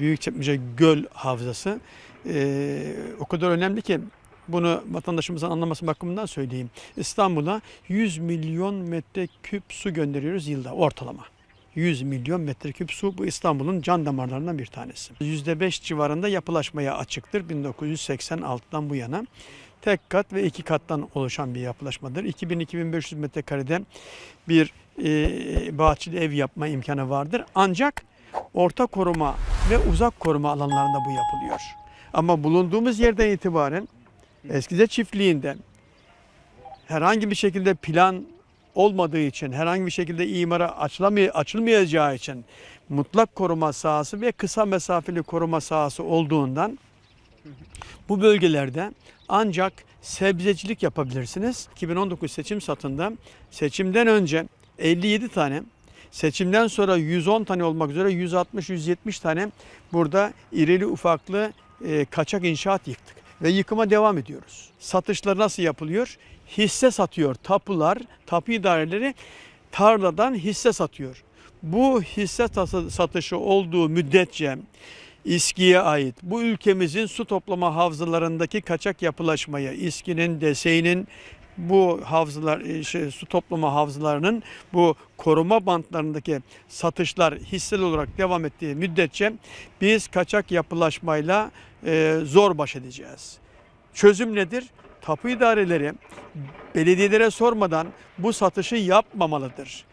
Büyükçekmece Göl Havzası e, o kadar önemli ki bunu vatandaşımızın anlaması bakımından söyleyeyim. İstanbul'a 100 milyon metreküp su gönderiyoruz yılda ortalama. 100 milyon metreküp su bu İstanbul'un can damarlarından bir tanesi. %5 civarında yapılaşmaya açıktır 1986'dan bu yana. Tek kat ve iki kattan oluşan bir yapılaşmadır. 2000-2500 metrekarede bir e, bahçeli ev yapma imkanı vardır. Ancak orta koruma ve uzak koruma alanlarında bu yapılıyor. Ama bulunduğumuz yerden itibaren Eskice çiftliğinde herhangi bir şekilde plan olmadığı için, herhangi bir şekilde imara açılamay- açılmayacağı için mutlak koruma sahası ve kısa mesafeli koruma sahası olduğundan bu bölgelerde ancak sebzecilik yapabilirsiniz. 2019 seçim satında seçimden önce 57 tane, seçimden sonra 110 tane olmak üzere 160-170 tane burada irili ufaklı e, kaçak inşaat yıktık ve yıkıma devam ediyoruz. Satışlar nasıl yapılıyor? Hisse satıyor tapular, tapu idareleri tarladan hisse satıyor. Bu hisse satışı olduğu müddetçe İSKİ'ye ait bu ülkemizin su toplama havzalarındaki kaçak yapılaşmaya, İSKİ'nin, DESE'nin bu havzalar, e, şey, su toplama havzalarının bu koruma bantlarındaki satışlar hisseli olarak devam ettiği müddetçe biz kaçak yapılaşmayla e, zor baş edeceğiz. Çözüm nedir? Tapu idareleri belediyelere sormadan bu satışı yapmamalıdır.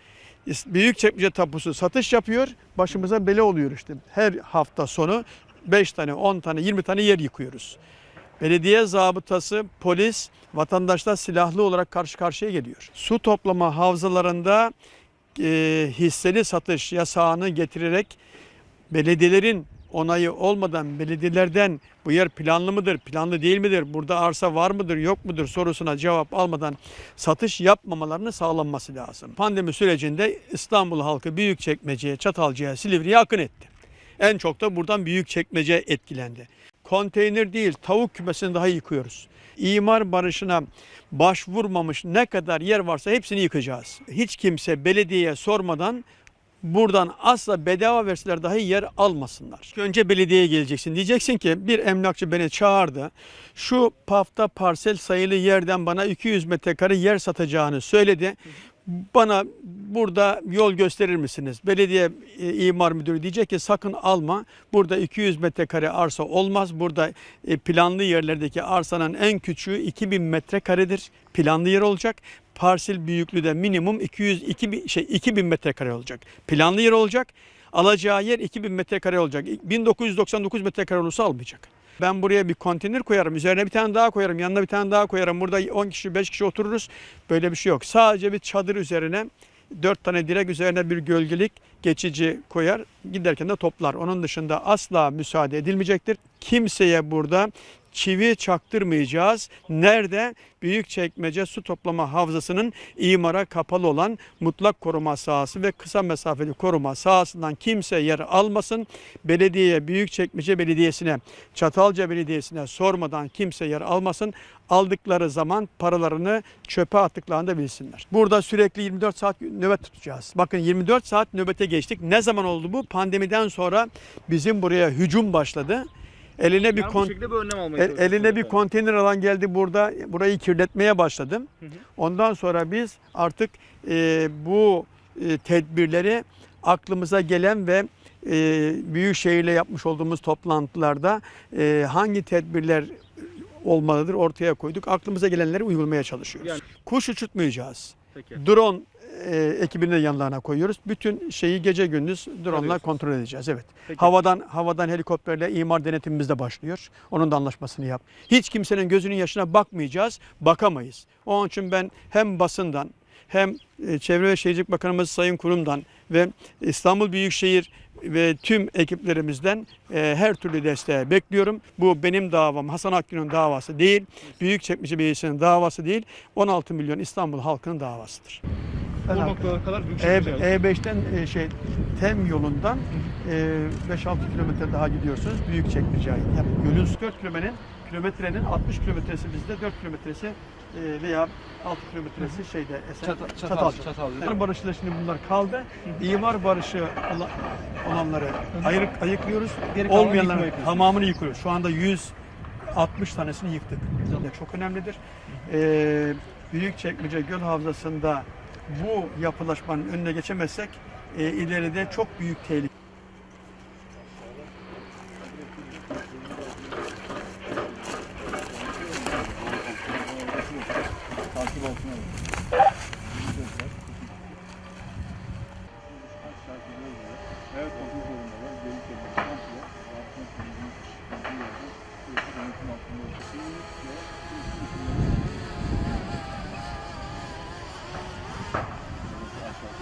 Büyükçekmece tapusu satış yapıyor, başımıza bela oluyor işte. Her hafta sonu 5 tane, 10 tane, 20 tane yer yıkıyoruz. Belediye zabıtası, polis, vatandaşlar silahlı olarak karşı karşıya geliyor. Su toplama havzalarında e, hisseli satış yasağını getirerek belediyelerin onayı olmadan belediyelerden bu yer planlı mıdır, planlı değil midir, burada arsa var mıdır, yok mudur sorusuna cevap almadan satış yapmamalarını sağlanması lazım. Pandemi sürecinde İstanbul halkı Büyükçekmece'ye, Çatalca'ya, Silivri'ye akın etti. En çok da buradan Büyükçekmece etkilendi. Konteyner değil, tavuk kümesini daha yıkıyoruz. İmar barışına başvurmamış ne kadar yer varsa hepsini yıkacağız. Hiç kimse belediyeye sormadan buradan asla bedava verseler dahi yer almasınlar. Önce belediyeye geleceksin. Diyeceksin ki bir emlakçı beni çağırdı. Şu pafta parsel sayılı yerden bana 200 metrekare yer satacağını söyledi. Bana burada yol gösterir misiniz? Belediye e, imar müdürü diyecek ki sakın alma. Burada 200 metrekare arsa olmaz. Burada e, planlı yerlerdeki arsanın en küçüğü 2000 metrekaredir. Planlı yer olacak. Parsel büyüklüğü de minimum 200 2000 şey 2000 metrekare olacak. Planlı yer olacak. Alacağı yer 2000 metrekare olacak. 1999 metrekare olursa almayacak. Ben buraya bir konteyner koyarım. Üzerine bir tane daha koyarım. Yanına bir tane daha koyarım. Burada 10 kişi 5 kişi otururuz. Böyle bir şey yok. Sadece bir çadır üzerine 4 tane direk üzerine bir gölgelik geçici koyar. Giderken de toplar. Onun dışında asla müsaade edilmeyecektir. Kimseye burada çivi çaktırmayacağız. Nerede? Büyükçekmece su toplama havzasının imara kapalı olan mutlak koruma sahası ve kısa mesafeli koruma sahasından kimse yer almasın. Belediyeye, Büyükçekmece Belediyesi'ne, Çatalca Belediyesi'ne sormadan kimse yer almasın. Aldıkları zaman paralarını çöpe attıklarını da bilsinler. Burada sürekli 24 saat nöbet tutacağız. Bakın 24 saat nöbete geçtik. Ne zaman oldu bu? Pandemiden sonra bizim buraya hücum başladı. Eline bir Yani bu kon- bir El- eline bir konteyner alan geldi burada burayı kirletmeye başladım. Hı hı. Ondan sonra biz artık e, bu e, tedbirleri aklımıza gelen ve e, Büyükşehir'le yapmış olduğumuz toplantılarda e, hangi tedbirler olmalıdır ortaya koyduk. Aklımıza gelenleri uygulamaya çalışıyoruz. Yani- Kuş uçurtmayacağız. Peki. Drone e, ekibini de yanlarına koyuyoruz. Bütün şeyi gece gündüz drone'la kontrol edeceğiz. Evet. Peki. Havadan havadan helikopterle imar denetimimiz de başlıyor. Onun da anlaşmasını yap. Hiç kimsenin gözünün yaşına bakmayacağız, bakamayız. Onun için ben hem basından hem e, Çevre ve Şehircilik Bakanımız Sayın Kurum'dan ve İstanbul Büyükşehir ve tüm ekiplerimizden e, her türlü desteği bekliyorum. Bu benim davam, Hasan Akgün'ün davası değil, Büyükçekmece Belediyesi'nin davası değil, 16 milyon İstanbul halkının davasıdır. O noktalara kadar büyük E, şey E5'ten e, şey Tem yolundan e, 5-6 kilometre daha gidiyorsunuz Büyükçekmece'ye. Yani gölün 4 kilometrenin kilometrenin 60 kilometresi bizde, 4 kilometresi e, veya 6 kilometresi şeyde Esen, Çatal- Çatal-. Çatalca'da. İmar barışıyla şimdi bunlar kaldı. İmar barışı ola- olanları ayırık, ayıklıyoruz. Geri yapıyorsunuz. tamamını yıkıyoruz. Şu anda 160 tanesini yıktık. Yani çok önemlidir. Ee, Büyükçekmece Göl Havzası'nda bu yapılaşmanın önüne geçemezsek e, ileride çok büyük tehlike. Takip altına Evet,